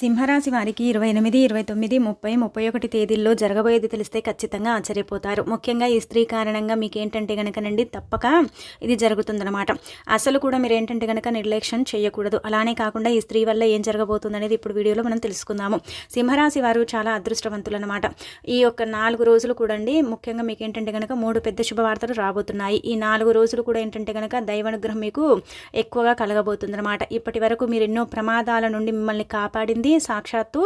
సింహరాశి వారికి ఇరవై ఎనిమిది ఇరవై తొమ్మిది ముప్పై ముప్పై ఒకటి తేదీల్లో జరగబోయేది తెలిస్తే ఖచ్చితంగా ఆశ్చర్యపోతారు. ముఖ్యంగా ఈ స్త్రీ కారణంగా మీకు ఏంటంటే కనుకనండి తప్పక ఇది జరుగుతుందన్నమాట. అసలు కూడా మీరు ఏంటంటే కనుక నిర్లక్ష్యం చేయకూడదు. అలానే కాకుండా ఈ స్త్రీ వల్ల ఏం జరగబోతుందనేది ఇప్పుడు వీడియోలో మనం తెలుసుకుందాము. సింహరాశి వారు చాలా అదృష్టవంతులు అనమాట ఈ యొక్క నాలుగు రోజులు కూడండి ముఖ్యంగా మీకు ఏంటంటే కనుక మూడు పెద్ద శుభవార్తలు రాబోతున్నాయి. ఈ నాలుగు రోజులు కూడా ఏంటంటే కనుక దైవానుగ్రహం మీకు ఎక్కువగా కలగబోతుందన్నమాట. ఇప్పటి వరకు మీరు ఎన్నో ప్రమాదాల నుండి మిమ్మల్ని కాపాడింది సాక్షాత్తు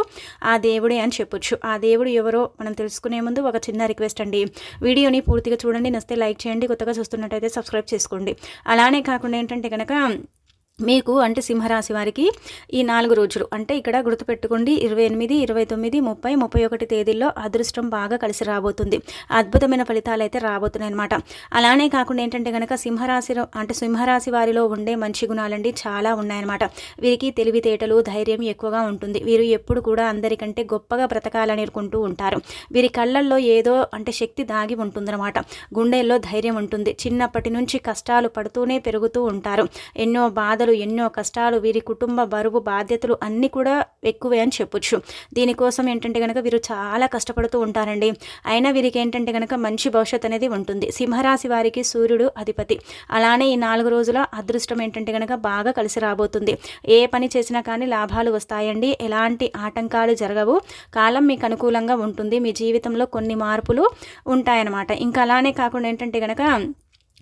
ఆ దేవుడే అని చెప్పొచ్చు. ఆ దేవుడు ఎవరో మనం తెలుసుకునే ముందు ఒక చిన్న రిక్వెస్ట్ అండి. వీడియోని పూర్తిగా చూడండి నస్తే లైక్ చేయండి కొత్తగా చూస్తున్నట్టయితే సబ్స్క్రైబ్ చేసుకోండి. అలానే కాకుండా ఏంటంటే కనుక మీకు అంటే సింహరాశి వారికి ఈ నాలుగు రోజులు అంటే ఇక్కడ గుర్తుపెట్టుకోండి ఇరవై ఎనిమిది ఇరవై తొమ్మిది ముప్పై ముప్పై ఒకటి తేదీల్లో అదృష్టం బాగా కలిసి రాబోతుంది. అద్భుతమైన ఫలితాలు అయితే రాబోతున్నాయి అనమాట అలానే కాకుండా ఏంటంటే కనుక సింహరాశిలో అంటే సింహరాశి వారిలో ఉండే మంచి గుణాలండి చాలా ఉన్నాయన్నమాట. వీరికి తెలివితేటలు ధైర్యం ఎక్కువగా ఉంటుంది. వీరు ఎప్పుడు కూడా అందరికంటే గొప్పగా బ్రతకాలని ఉంటారు. వీరి కళ్ళల్లో ఏదో అంటే శక్తి దాగి ఉంటుందన్నమాట. గుండెల్లో ధైర్యం ఉంటుంది. చిన్నప్పటి నుంచి కష్టాలు పడుతూనే పెరుగుతూ ఉంటారు. ఎన్నో బాధలు ఎన్నో కష్టాలు వీరి కుటుంబ బరువు బాధ్యతలు అన్నీ కూడా ఎక్కువే అని చెప్పొచ్చు. దీనికోసం ఏంటంటే కనుక వీరు చాలా కష్టపడుతూ ఉంటారండి. అయినా వీరికి ఏంటంటే కనుక మంచి భవిష్యత్ అనేది ఉంటుంది. సింహరాశి వారికి సూర్యుడు అధిపతి. అలానే ఈ నాలుగు రోజుల అదృష్టం ఏంటంటే కనుక బాగా కలిసి రాబోతుంది. ఏ పని చేసినా కానీ లాభాలు వస్తాయండి. ఎలాంటి ఆటంకాలు జరగవు. కాలం మీకు అనుకూలంగా ఉంటుంది. మీ జీవితంలో కొన్ని మార్పులు ఉంటాయన్నమాట. ఇంకా అలానే కాకుండా ఏంటంటే కనుక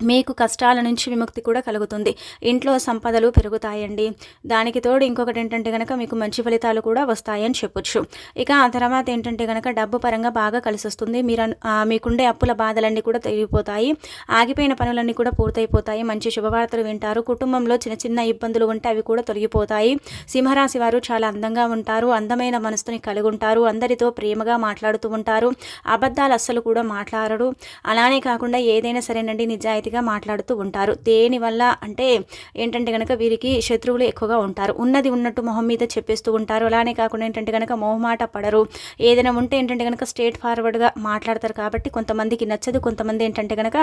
మీకు కష్టాల నుంచి విముక్తి కూడా కలుగుతుంది. ఇంట్లో సంపదలు పెరుగుతాయండి. దానికి తోడు ఇంకొకటి ఏంటంటే కనుక మీకు మంచి ఫలితాలు కూడా వస్తాయని చెప్పొచ్చు. ఇక ఆ తర్వాత ఏంటంటే కనుక డబ్బు పరంగా బాగా కలిసి వస్తుంది మీరు మీకుండే అప్పుల బాధలన్నీ కూడా తిరిగిపోతాయి ఆగిపోయిన పనులన్నీ కూడా పూర్తయిపోతాయి. మంచి శుభవార్తలు వింటారు. కుటుంబంలో చిన్న చిన్న ఇబ్బందులు ఉంటే అవి కూడా తొలగిపోతాయి. సింహరాశి వారు చాలా అందంగా ఉంటారు. అందమైన మనసుని కలిగి ఉంటారు. అందరితో ప్రేమగా మాట్లాడుతూ ఉంటారు. అబద్ధాలు అస్సలు కూడా మాట్లాడరు. అలానే కాకుండా ఏదైనా సరేనండి. నిజాయితీ గట్టిగా మాట్లాడుతూ ఉంటారు. దేనివల్ల అంటే ఏంటంటే కనుక వీరికి శత్రువులు ఎక్కువగా ఉంటారు. ఉన్నది ఉన్నట్టు మొహం మీద చెప్పేస్తూ ఉంటారు. అలానే కాకుండా ఏంటంటే కనుక మొహమాట పడరు. ఏదైనా ఉంటే ఏంటంటే కనుక స్ట్రేట్ ఫార్వర్డ్గా మాట్లాడతారు కాబట్టి కొంతమందికి నచ్చదు. కొంతమంది ఏంటంటే కనుక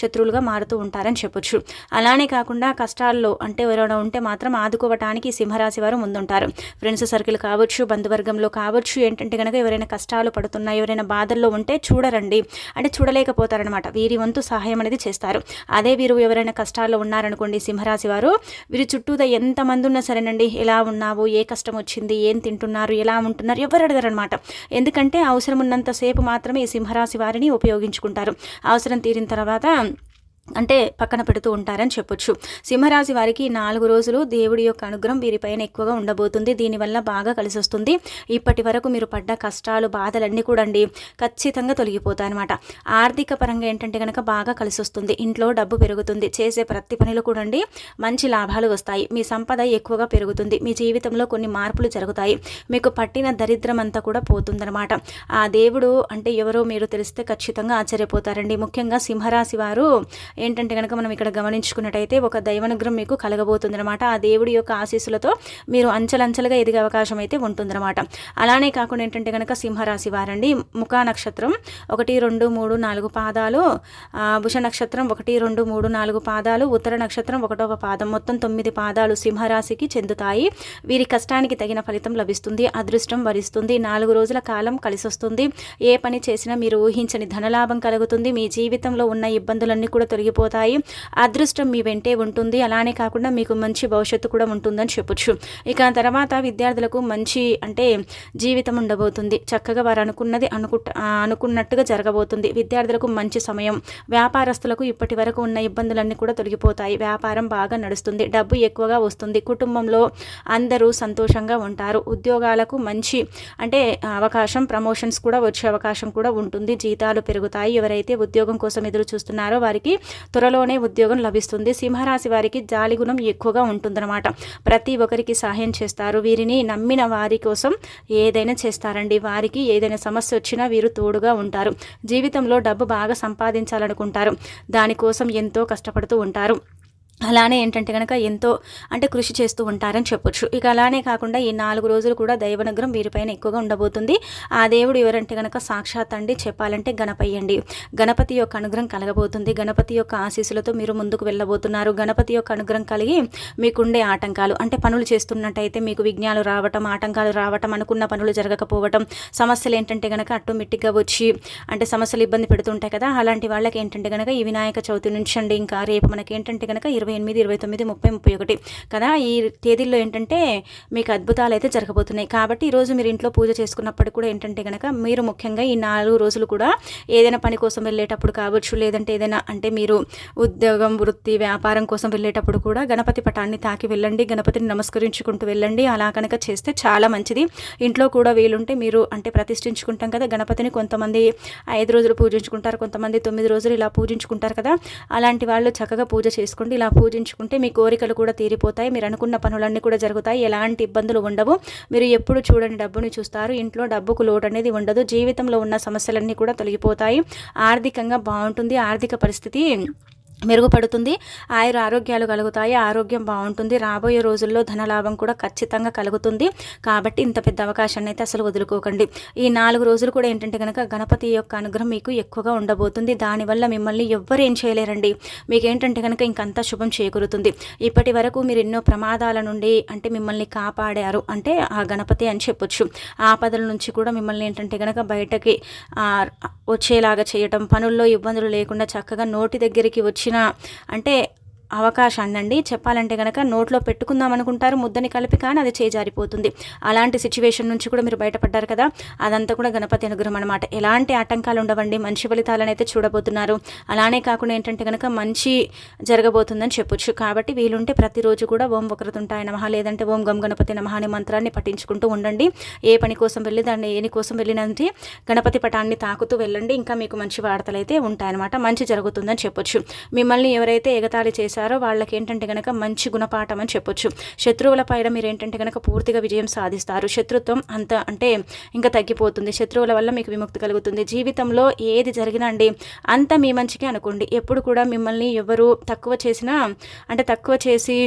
శత్రువులుగా మారుతూ ఉంటారని చెప్పొచ్చు. అలానే కాకుండా కష్టాల్లో అంటే ఎవరైనా ఉంటే మాత్రం ఆదుకోవటానికి సింహరాశి వారు ముందుంటారు. ఫ్రెండ్స్ సర్కిల్ కావచ్చు బంధువర్గంలో కావచ్చు ఏంటంటే కనుక ఎవరైనా కష్టాలు పడుతున్నా ఎవరైనా బాధల్లో ఉంటే చూడరండి. అంటే చూడలేకపోతారనమాట వీరి వంతు సహాయం అనేది చేస్తారు. అదే వీరు ఎవరైనా కష్టాల్లో ఉన్నారనుకోండి సింహరాశి వారు వీరి చుట్టూత ఎంతమంది ఉన్నా సరేనండి ఎలా ఉన్నావు ఏ కష్టం వచ్చింది ఏం తింటున్నారు ఎలా ఉంటున్నారు ఎవరు అడగరనమాట. ఎందుకంటే అవసరం ఉన్నంతసేపు మాత్రమే ఈ సింహరాశి వారిని ఉపయోగించుకుంటారు. అవసరం తీరిన తర్వాత అంటే పక్కన పెడుతూ ఉంటారని చెప్పొచ్చు. సింహరాశి వారికి నాలుగు రోజులు దేవుడి యొక్క అనుగ్రహం వీరిపైన ఎక్కువగా ఉండబోతుంది. దీనివల్ల బాగా కలిసి వస్తుంది ఇప్పటి వరకు మీరు పడ్డ కష్టాలు బాధలన్నీ కూడా అండి ఖచ్చితంగా తొలగిపోతాయి అనమాట ఆర్థిక పరంగా ఏంటంటే కనుక బాగా కలిసి వస్తుంది ఇంట్లో డబ్బు పెరుగుతుంది. చేసే ప్రతి పనిలో కూడా అండి మంచి లాభాలు వస్తాయి. మీ సంపద ఎక్కువగా పెరుగుతుంది. మీ జీవితంలో కొన్ని మార్పులు జరుగుతాయి. మీకు పట్టిన దరిద్రం అంతా కూడా పోతుందన్నమాట. ఆ దేవుడు అంటే ఎవరో మీరు తెలిస్తే ఖచ్చితంగా ఆశ్చర్యపోతారండి. ముఖ్యంగా సింహరాశి వారు ఏంటంటే కనుక మనం ఇక్కడ గమనించుకున్నట్టయితే ఒక దైవనుగ్రహం మీకు కలగబోతుందన్నమాట. ఆ దేవుడి యొక్క ఆశీస్సులతో మీరు అంచలంచలుగా ఎదిగే అవకాశం అయితే ఉంటుందన్నమాట. అలానే కాకుండా ఏంటంటే కనుక సింహరాశి వారండి ముఖా నక్షత్రం ఒకటి రెండు మూడు నాలుగు పాదాలు భుష నక్షత్రం ఒకటి రెండు మూడు నాలుగు పాదాలు ఉత్తర నక్షత్రం ఒకటవ పాదం. మొత్తం తొమ్మిది పాదాలు సింహరాశికి చెందుతాయి. వీరి కష్టానికి తగిన ఫలితం లభిస్తుంది అదృష్టం వరిస్తుంది నాలుగు రోజుల కాలం కలిసి వస్తుంది ఏ పని చేసినా మీరు ఊహించని ధనలాభం కలుగుతుంది. మీ జీవితంలో ఉన్న ఇబ్బందులన్నీ కూడా తొలగిపోతాయి. అదృష్టం మీ వెంటే ఉంటుంది. అలానే కాకుండా మీకు మంచి భవిష్యత్తు కూడా ఉంటుందని చెప్పొచ్చు. ఇక తర్వాత విద్యార్థులకు మంచి అంటే జీవితం ఉండబోతుంది. చక్కగా వారు అనుకున్నది అనుకు అనుకున్నట్టుగా జరగబోతుంది. విద్యార్థులకు మంచి సమయం. వ్యాపారస్తులకు ఇప్పటి వరకు ఉన్న ఇబ్బందులన్నీ కూడా తొలగిపోతాయి. వ్యాపారం బాగా నడుస్తుంది. డబ్బు ఎక్కువగా వస్తుంది. కుటుంబంలో అందరూ సంతోషంగా ఉంటారు. ఉద్యోగాలకు మంచి అంటే అవకాశం ప్రమోషన్స్ కూడా వచ్చే అవకాశం కూడా ఉంటుంది. జీతాలు పెరుగుతాయి. ఎవరైతే ఉద్యోగం కోసం ఎదురు చూస్తున్నారో వారికి త్వరలోనే ఉద్యోగం లభిస్తుంది. సింహరాశి వారికి జాలి గుణం ఎక్కువగా ఉంటుందన్నమాట. ప్రతి ఒక్కరికి సహాయం చేస్తారు. వీరిని నమ్మిన వారి కోసం ఏదైనా చేస్తారండి. వారికి ఏదైనా సమస్య వచ్చినా వీరు తోడుగా ఉంటారు. జీవితంలో డబ్బు బాగా సంపాదించాలనుకుంటారు. దానికోసం ఎంతో కష్టపడుతూ ఉంటారు. అలానే ఏంటంటే కనుక ఎంతో అంటే కృషి చేస్తూ ఉంటారని చెప్పొచ్చు. ఇక అలానే కాకుండా ఈ నాలుగు రోజులు కూడా దైవనగ్రం వీరిపైన ఎక్కువగా ఉండబోతుంది. ఆ దేవుడు ఎవరంటే కనుక సాక్షాత్ అండి. చెప్పాలంటే గణపయ్యండి గణపతి యొక్క అనుగ్రహం కలగబోతుంది. గణపతి యొక్క ఆశీస్సులతో మీరు ముందుకు వెళ్ళబోతున్నారు. గణపతి యొక్క అనుగ్రహం కలిగి మీకుండే ఆటంకాలు అంటే పనులు చేస్తున్నట్టయితే మీకు విఘ్నాలు రావటం ఆటంకాలు రావటం అనుకున్న పనులు జరగకపోవటం సమస్యలు ఏంటంటే కనుక అటోమేటిక్గా వచ్చి అంటే సమస్యలు ఇబ్బంది పెడుతుంటాయి కదా. అలాంటి వాళ్ళకి ఏంటంటే కనుక ఈ వినాయక చవితి నుంచి అండి ఇంకా రేపు మనకి ఏంటంటే కనుక ఇరవై ఇరవై ఎనిమిది ఇరవై తొమ్మిది ముప్పై ముప్పై ఒకటి కదా? ఈ తేదీల్లో ఏంటంటే మీకు అద్భుతాలు అయితే జరగబోతున్నాయి. కాబట్టి ఈరోజు మీరు ఇంట్లో పూజ చేసుకున్నప్పుడు కూడా ఏంటంటే కనుక మీరు ముఖ్యంగా ఈ నాలుగు రోజులు కూడా ఏదైనా పని కోసం వెళ్ళేటప్పుడు కావచ్చు లేదంటే ఏదైనా అంటే మీరు ఉద్యోగం వృత్తి వ్యాపారం కోసం వెళ్ళేటప్పుడు కూడా గణపతి పటాన్ని తాకి వెళ్ళండి గణపతిని నమస్కరించుకుంటూ వెళ్ళండి. అలా కనుక చేస్తే చాలా మంచిది. ఇంట్లో కూడా వీలుంటే మీరు అంటే ప్రతిష్ఠించుకుంటాం కదా గణపతిని కొంతమంది ఐదు రోజులు పూజించుకుంటారు కొంతమంది తొమ్మిది రోజులు ఇలా పూజించుకుంటారు కదా. అలాంటి వాళ్ళు చక్కగా పూజ చేసుకోండి. ఇలా పూజించుకుంటే మీ కోరికలు కూడా తీరిపోతాయి. మీరు అనుకున్న పనులన్నీ కూడా జరుగుతాయి. ఎలాంటి ఇబ్బందులు ఉండవు. మీరు ఎప్పుడు చూడని డబ్బుని చూస్తారు. ఇంట్లో డబ్బుకు లోటు అనేది ఉండదు. జీవితంలో ఉన్న సమస్యలన్నీ కూడా తొలగిపోతాయి. ఆర్థికంగా బాగుంటుంది. ఆర్థిక పరిస్థితి మెరుగుపడుతుంది. ఆయుర ఆరోగ్యాలు కలుగుతాయి. ఆరోగ్యం బాగుంటుంది. రాబోయే రోజుల్లో ధనలాభం కూడా ఖచ్చితంగా కలుగుతుంది. కాబట్టి ఇంత పెద్ద అవకాశాన్ని అయితే అసలు వదులుకోకండి. ఈ నాలుగు రోజులు కూడా ఏంటంటే కనుక గణపతి యొక్క అనుగ్రహం మీకు ఎక్కువగా ఉండబోతుంది. దానివల్ల మిమ్మల్ని ఎవ్వరు ఏం చేయలేరండి. మీకు ఏంటంటే కనుక ఇంకంతా శుభం చేకూరుతుంది. ఇప్పటి వరకు మీరు ఎన్నో ప్రమాదాల నుండి అంటే మిమ్మల్ని కాపాడారు అంటే ఆ గణపతి అని చెప్పొచ్చు. ఆపదల నుంచి కూడా మిమ్మల్ని ఏంటంటే కనుక బయటకి వచ్చేలాగా చేయటం పనుల్లో ఇబ్బందులు లేకుండా చక్కగా నోటి దగ్గరికి వచ్చి వచ్చిన అంటే అవకాశాన్ని అండి చెప్పాలంటే కనుక నోట్లో పెట్టుకుందాం అనుకుంటారు ముద్దని కలిపి కానీ అది చేజారిపోతుంది. అలాంటి సిచ్యువేషన్ నుంచి కూడా మీరు బయటపడ్డారు కదా అదంతా కూడా గణపతి అనుగ్రహం అనమాట ఎలాంటి ఆటంకాలు ఉండవండి మంచి ఫలితాలను అయితే చూడబోతున్నారు. అలానే కాకుండా ఏంటంటే కనుక మంచి జరగబోతుందని చెప్పొచ్చు. కాబట్టి వీలుంటే ప్రతిరోజు కూడా ఓం వక్రతుంటాయ నమహ లేదంటే ఓం గం గణపతి నమహ అనే మంత్రాన్ని పఠించుకుంటూ ఉండండి. ఏ పని కోసం వెళ్ళి దాన్ని ఏని కోసం వెళ్ళినంటే గణపతి పటాన్ని తాకుతూ వెళ్ళండి. ఇంకా మీకు మంచి వార్తలు అయితే ఉంటాయన్నమాట. మంచి జరుగుతుందని చెప్పొచ్చు. మిమ్మల్ని ఎవరైతే ఎగతాళి చేశారు చేశారో వాళ్ళకి ఏంటంటే కనుక మంచి గుణపాఠం అని చెప్పొచ్చు. శత్రువుల పైన మీరు ఏంటంటే కనుక పూర్తిగా విజయం సాధిస్తారు. శత్రుత్వం అంత అంటే ఇంకా తగ్గిపోతుంది. శత్రువుల వల్ల మీకు విముక్తి కలుగుతుంది. జీవితంలో ఏది జరిగినా అండి అంత మీ మంచిగా అనుకోండి. ఎప్పుడు కూడా మిమ్మల్ని ఎవరు తక్కువ చేసినా అంటే తక్కువ చేసి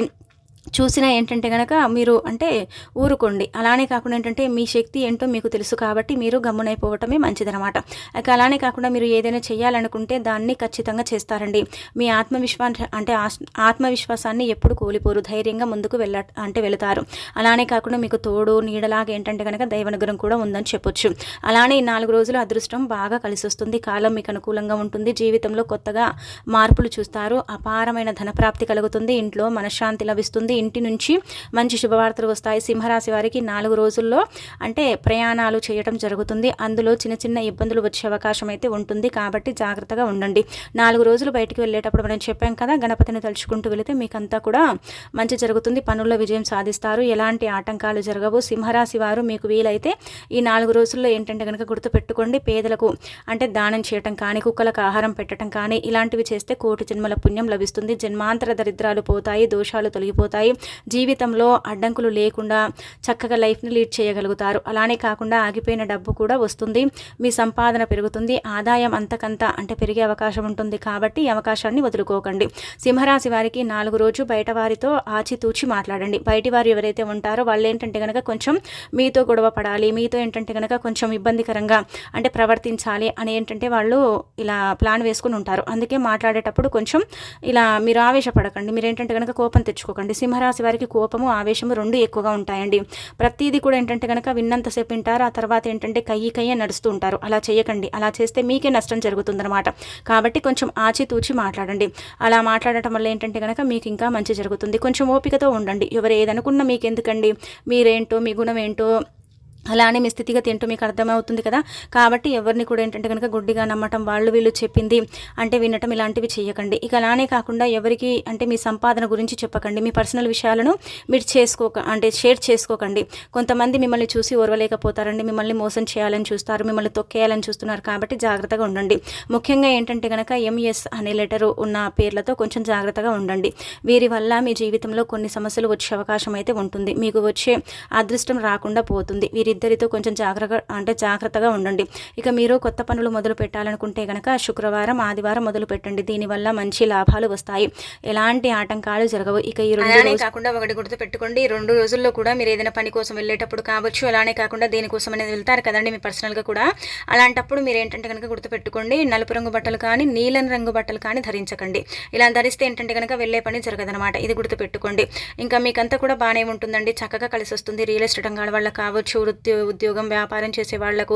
చూసినా ఏంటంటే కనుక మీరు అంటే ఊరుకోండి. అలానే కాకుండా ఏంటంటే మీ శక్తి ఏంటో మీకు తెలుసు కాబట్టి మీరు గమ్మునైపోవటమే మంచిదనమాట. ఇక అలానే కాకుండా మీరు ఏదైనా చేయాలనుకుంటే దాన్ని ఖచ్చితంగా చేస్తారండి. మీ ఆత్మవిశ్వాస అంటే ఆత్మవిశ్వాసాన్ని ఎప్పుడు కోలిపోరు. ధైర్యంగా ముందుకు వెళ్ళ అంటే వెళతారు. అలానే కాకుండా మీకు తోడు నీడలాగా ఏంటంటే కనుక దైవనుగ్రహం కూడా ఉందని చెప్పొచ్చు. అలానే ఈ నాలుగు రోజులు అదృష్టం బాగా కలిసి వస్తుంది కాలం మీకు అనుకూలంగా ఉంటుంది. జీవితంలో కొత్తగా మార్పులు చూస్తారు. అపారమైన ధనప్రాప్తి కలుగుతుంది. ఇంట్లో మనశ్శాంతి లభిస్తుంది. మంది ఇంటి నుంచి మంచి శుభవార్తలు వస్తాయి. సింహరాశి వారికి నాలుగు రోజుల్లో అంటే ప్రయాణాలు చేయడం జరుగుతుంది. అందులో చిన్న చిన్న ఇబ్బందులు వచ్చే అవకాశం అయితే ఉంటుంది. కాబట్టి జాగ్రత్తగా ఉండండి. నాలుగు రోజులు బయటికి వెళ్ళేటప్పుడు మనం చెప్పాం కదా గణపతిని తలుచుకుంటూ వెళితే మీకంతా కూడా మంచి జరుగుతుంది. పనుల్లో విజయం సాధిస్తారు. ఎలాంటి ఆటంకాలు జరగవు. సింహరాశి వారు మీకు వీలైతే ఈ నాలుగు రోజుల్లో ఏంటంటే కనుక గుర్తుపెట్టుకోండి. పేదలకు అంటే దానం చేయటం కానీ కుక్కలకు ఆహారం పెట్టడం కానీ ఇలాంటివి చేస్తే కోటి జన్మల పుణ్యం లభిస్తుంది. జన్మాంతర దరిద్రాలు పోతాయి. దోషాలు తొలగిపోతాయి. ఉంటాయి. జీవితంలో అడ్డంకులు లేకుండా చక్కగా లైఫ్ని లీడ్ చేయగలుగుతారు. అలానే కాకుండా ఆగిపోయిన డబ్బు కూడా వస్తుంది. మీ సంపాదన పెరుగుతుంది. ఆదాయం అంతకంత అంటే పెరిగే అవకాశం ఉంటుంది కాబట్టి ఈ అవకాశాన్ని వదులుకోకండి. సింహరాశి వారికి నాలుగు రోజు బయట వారితో ఆచితూచి మాట్లాడండి. బయటి వారు ఎవరైతే ఉంటారో వాళ్ళు ఏంటంటే కనుక కొంచెం మీతో గొడవ పడాలి మీతో ఏంటంటే కనుక కొంచెం ఇబ్బందికరంగా అంటే ప్రవర్తించాలి అని ఏంటంటే వాళ్ళు ఇలా ప్లాన్ వేసుకుని ఉంటారు. అందుకే మాట్లాడేటప్పుడు కొంచెం ఇలా మీరు ఆవేశపడకండి. మీరు ఏంటంటే కనుక కోపం తెచ్చుకోకండి. సింహ సింహరాశి వారికి కోపము ఆవేశము రెండు ఎక్కువగా ఉంటాయండి. ప్రతిదీ కూడా ఏంటంటే కనుక విన్నంతసేపు వింటారు ఆ తర్వాత ఏంటంటే కయ్యి కయ్యే నడుస్తూ ఉంటారు. అలా చేయకండి. అలా చేస్తే మీకే నష్టం జరుగుతుందన్నమాట. కాబట్టి కొంచెం ఆచితూచి మాట్లాడండి. అలా మాట్లాడటం వల్ల ఏంటంటే కనుక మీకు ఇంకా మంచి జరుగుతుంది. కొంచెం ఓపికతో ఉండండి. ఎవరు ఏదనుకున్నా మీకు ఎందుకండి మీరేంటో మీ గుణం ఏంటో అలానే మీ స్థితిగతి ఏంటో మీకు అర్థమవుతుంది కదా? కాబట్టి ఎవరిని కూడా ఏంటంటే కనుక గుడ్డిగా నమ్మటం వాళ్ళు వీళ్ళు చెప్పింది అంటే వినటం ఇలాంటివి చేయకండి ఇక అలానే కాకుండా ఎవరికి అంటే మీ సంపాదన గురించి చెప్పకండి. మీ పర్సనల్ విషయాలను మీరు చేసుకోక అంటే షేర్ చేసుకోకండి. కొంతమంది మిమ్మల్ని చూసి ఓర్వలేకపోతారండి. మిమ్మల్ని మోసం చేయాలని చూస్తారు. మిమ్మల్ని తొక్కేయాలని చూస్తున్నారు కాబట్టి జాగ్రత్తగా ఉండండి. ముఖ్యంగా ఏంటంటే కనుక ఎంఎస్ అనే లెటరు ఉన్న పేర్లతో కొంచెం జాగ్రత్తగా ఉండండి. వీరి వల్ల మీ జీవితంలో కొన్ని సమస్యలు వచ్చే అవకాశం అయితే ఉంటుంది. మీకు వచ్చే అదృష్టం రాకుండా పోతుంది. వీరి ఇద్దరితో కొంచెం జాగ్రత్త అంటే జాగ్రత్తగా ఉండండి. ఇక మీరు కొత్త పనులు మొదలు పెట్టాలనుకుంటే కనుక శుక్రవారం ఆదివారం మొదలు పెట్టండి. దీనివల్ల మంచి లాభాలు వస్తాయి. ఎలాంటి ఆటంకాలు జరగవు. ఇక ఈ రెండు కాకుండా ఒకటి గుర్తు పెట్టుకోండి. ఈ రెండు రోజుల్లో కూడా మీరు ఏదైనా పని కోసం వెళ్ళేటప్పుడు కావచ్చు అలానే కాకుండా దేనికోసం అనేది వెళ్తారు కదండి మీ పర్సనల్గా కూడా. అలాంటప్పుడు మీరు ఏంటంటే కనుక గుర్తుపెట్టుకోండి నలుపు రంగు బట్టలు కానీ నీలం రంగు బట్టలు కానీ ధరించకండి. ఇలా ధరిస్తే ఏంటంటే కనుక వెళ్ళే పని జరగదనమాట ఇది గుర్తుపెట్టుకోండి ఇంకా మీకంతా కూడా బాగానే ఉంటుందండి. చక్కగా కలిసి వస్తుంది రియల్ ఎస్టేట్ రంగాల వల్ల కావచ్చు ఉద్యోగం వ్యాపారం చేసే వాళ్ళకు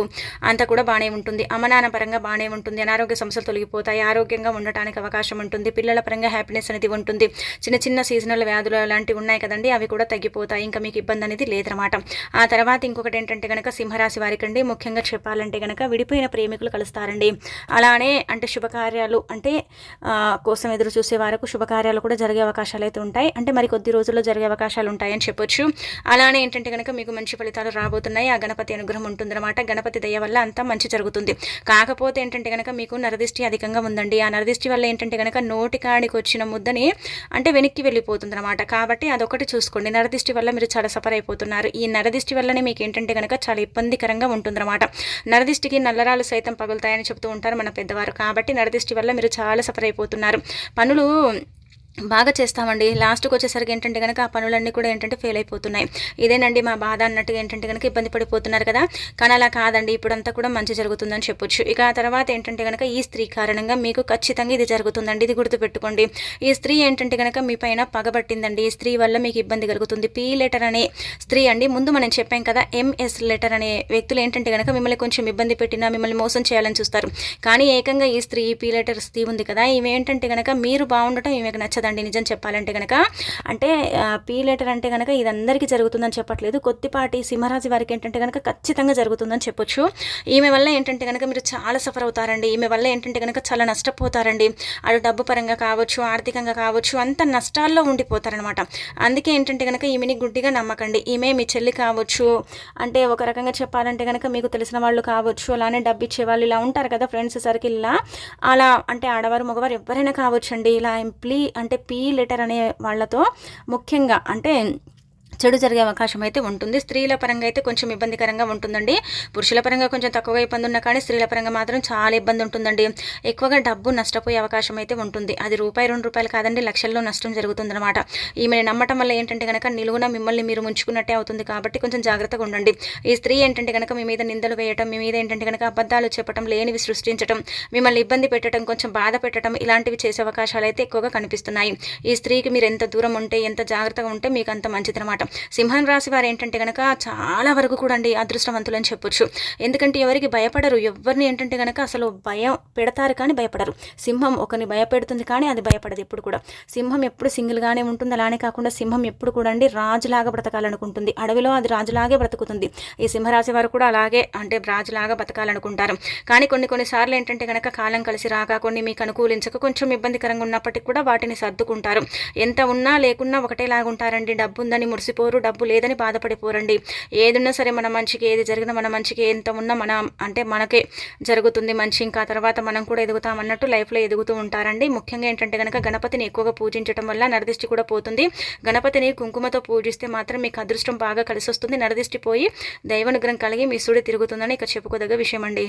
అంతా కూడా బాగానే ఉంటుంది. అమనాన పరంగా బాగానే ఉంటుంది. అనారోగ్య సమస్యలు తొలగిపోతాయి. ఆరోగ్యంగా ఉండటానికి అవకాశం ఉంటుంది. పిల్లల పరంగా హ్యాపీనెస్ అనేది ఉంటుంది. చిన్న చిన్న సీజనల్ వ్యాధులు అలాంటివి ఉన్నాయి కదండి అవి కూడా తగ్గిపోతాయి. ఇంకా మీకు ఇబ్బంది అనేది లేదనమాట. ఆ తర్వాత ఇంకొకటి ఏంటంటే కనుక సింహరాశి వారికండి ముఖ్యంగా చెప్పాలంటే కనుక విడిపోయిన ప్రేమికులు కలుస్తారండి. అలానే అంటే శుభకార్యాలు అంటే కోసం ఎదురు చూసే వారికి శుభకార్యాలు కూడా జరిగే అవకాశాలు అయితే ఉంటాయి. అంటే మరి కొద్ది రోజుల్లో జరిగే అవకాశాలు ఉంటాయని చెప్పొచ్చు. అలానే ఏంటంటే కనుక మీకు మంచి ఫలితాలు రాబోతున్నాయి. ఆ గణపతి అనుగ్రహం ఉంటుందన్నమాట. గణపతి దయ వల్ల అంతా మంచి జరుగుతుంది. కాకపోతే ఏంటంటే కనుక మీకు నరదిష్టి అధికంగా ఉందండి. ఆ నరదిష్టి వల్ల ఏంటంటే కనుక నోటికాడికి వచ్చిన ముద్దని అంటే వెనక్కి వెళ్ళిపోతుంది అనమాట కాబట్టి అదొకటి చూసుకోండి. నరదిష్టి వల్ల మీరు చాలా సఫర్ అయిపోతున్నారు. ఈ నరదిష్టి వల్లనే మీకు ఏంటంటే కనుక చాలా ఇబ్బందికరంగా ఉంటుందన్నమాట. నరదిష్టికి నల్లరాలు సైతం పగులుతాయని చెప్తూ ఉంటారు మన పెద్దవారు. కాబట్టి నరదిష్టి వల్ల మీరు చాలా సఫర్ అయిపోతున్నారు. పనులు బాగా చేస్తామండి. లాస్ట్కి వచ్చేసరికి ఏంటంటే కనుక ఆ పనులన్నీ కూడా ఏంటంటే ఫెయిల్ అయిపోతున్నాయి. ఇదేనండి మా బాధ అన్నట్టుగా ఏంటంటే కనుక ఇబ్బంది పడిపోతున్నారు కదా. కానీ అలా కాదండి. ఇప్పుడంతా కూడా మంచి జరుగుతుందని చెప్పొచ్చు. ఇక ఆ తర్వాత ఏంటంటే కనుక ఈ స్త్రీ కారణంగా మీకు ఖచ్చితంగా ఇది జరుగుతుందండి. ఇది గుర్తుపెట్టుకోండి. ఈ స్త్రీ ఏంటంటే కనుక మీ పైన పగబట్టిందండి. ఈ స్త్రీ వల్ల మీకు ఇబ్బంది కలుగుతుంది. పీ లెటర్ అనే స్త్రీ అండి. ముందు మనం చెప్పాం కదా ఎంఎస్ లెటర్ అనే వ్యక్తులు ఏంటంటే కనుక మిమ్మల్ని కొంచెం ఇబ్బంది పెట్టినా మిమ్మల్ని మోసం చేయాలని చూస్తారు. కానీ ఏకంగా ఈ స్త్రీ పీ లెటర్ స్త్రీ ఉంది కదా. ఇవి ఏంటంటే కనుక మీరు బాగుండటం ఈమెకు నచ్చదు కదండి నిజం చెప్పాలంటే కనుక అంటే పీ లెటర్ అంటే కనుక ఇది అందరికీ జరుగుతుందని చెప్పట్లేదు. కొద్దిపాటి సింహరాజు వారికి ఏంటంటే కనుక ఖచ్చితంగా జరుగుతుందని చెప్పొచ్చు. ఈమె వల్ల ఏంటంటే కనుక మీరు చాలా సఫర్ అవుతారండి. ఈమె వల్ల ఏంటంటే కనుక చాలా నష్టపోతారండి. అటు డబ్బు పరంగా కావచ్చు ఆర్థికంగా కావచ్చు అంత నష్టాల్లో ఉండిపోతారనమాట. అందుకే ఏంటంటే కనుక ఈమెని గుడ్డిగా నమ్మకండి. ఈమె మీ చెల్లి కావచ్చు అంటే ఒక రకంగా చెప్పాలంటే కనుక మీకు తెలిసిన వాళ్ళు కావచ్చు అలానే డబ్బు ఇచ్చే వాళ్ళు ఇలా ఉంటారు కదా ఫ్రెండ్స్ సర్కిల్లా. అలా అంటే ఆడవారు మగవారు ఎవరైనా కావచ్చు అండి ఇలా ఎంప్లీ అంటే పి లెటర్ అనే వాళ్ళతో ముఖ్యంగా అంటే చెడు జరిగే అవకాశం అయితే ఉంటుంది. స్త్రీల పరంగా అయితే కొంచెం ఇబ్బందికరంగా ఉంటుందండి. పురుషుల పరంగా కొంచెం తక్కువగా ఇబ్బంది ఉన్నా కానీ స్త్రీల పరంగా మాత్రం చాలా ఇబ్బంది ఉంటుందండి. ఎక్కువగా డబ్బు నష్టపోయే అవకాశం అయితే ఉంటుంది. అది రూపాయి రెండు రూపాయలు కాదండి లక్షల్లో నష్టం జరుగుతుందన్నమాట. ఈమెను నమ్మటం వల్ల ఏంటంటే కనుక నిలువున మిమ్మల్ని మీరు ముంచుకున్నట్టే అవుతుంది కాబట్టి కొంచెం జాగ్రత్తగా ఉండండి. ఈ స్త్రీ ఏంటంటే కనుక మీ మీద నిందలు వేయటం మీ మీద ఏంటంటే కనుక అబద్ధాలు చెప్పడం లేనివి సృష్టించడం మిమ్మల్ని ఇబ్బంది పెట్టడం కొంచెం బాధ పెట్టడం ఇలాంటివి చేసే అవకాశాలు అయితే ఎక్కువగా కనిపిస్తున్నాయి. ఈ స్త్రీకి మీరు ఎంత దూరం ఉంటే ఎంత జాగ్రత్తగా ఉంటే మీకు అంత సింహం రాశి వారు ఏంటంటే కనుక చాలా వరకు కూడా అండి అదృష్టవంతులు అని చెప్పొచ్చు. ఎందుకంటే ఎవరికి భయపడరు ఎవరిని ఏంటంటే కనుక అసలు భయం పెడతారు కానీ భయపడరు. సింహం ఒకరిని భయపెడుతుంది కానీ అది భయపడదు ఎప్పుడు కూడా. సింహం ఎప్పుడు సింగిల్గానే ఉంటుంది అలానే కాకుండా సింహం ఎప్పుడు కూడా అండి రాజులాగా బ్రతకాలనుకుంటుంది. అడవిలో అది రాజులాగే బ్రతుకుతుంది. ఈ సింహరాశి వారు కూడా అలాగే అంటే రాజులాగా బతకాలనుకుంటారు కానీ కొన్ని కొన్నిసార్లు ఏంటంటే కనుక కాలం కలిసి రాక కొన్ని మీకు అనుకూలించక కొంచెం ఇబ్బందికరంగా ఉన్నప్పటికీ కూడా వాటిని సర్దుకుంటారు. ఎంత ఉన్నా లేకున్నా ఒకటేలాగా ఉంటారండి డబ్బు ఉందని మురిసిపోరు డబ్బు లేదని బాధపడిపోరండి. ఏదున్నా సరే మన మంచికి ఏది జరిగినా మన మంచికి ఎంత ఉన్నా మన అంటే మనకే జరుగుతుంది మంచి. ఇంకా తర్వాత మనం కూడా ఎదుగుతాం అన్నట్టు లైఫ్లో ఎదుగుతూ ఉంటారండి. ముఖ్యంగా ఏంటంటే కనుక గణపతిని ఎక్కువగా పూజించడం వల్ల నరదిష్టి కూడా పోతుంది. గణపతిని కుంకుమతో పూజిస్తే మాత్రం మీకు అదృష్టం బాగా కలిసి వస్తుంది నరదిష్టి పోయి దైవనుగ్రహం కలిగి మీ సుడి తిరుగుతుందని ఇక చెప్పుకోదగ్గ విషయం అండి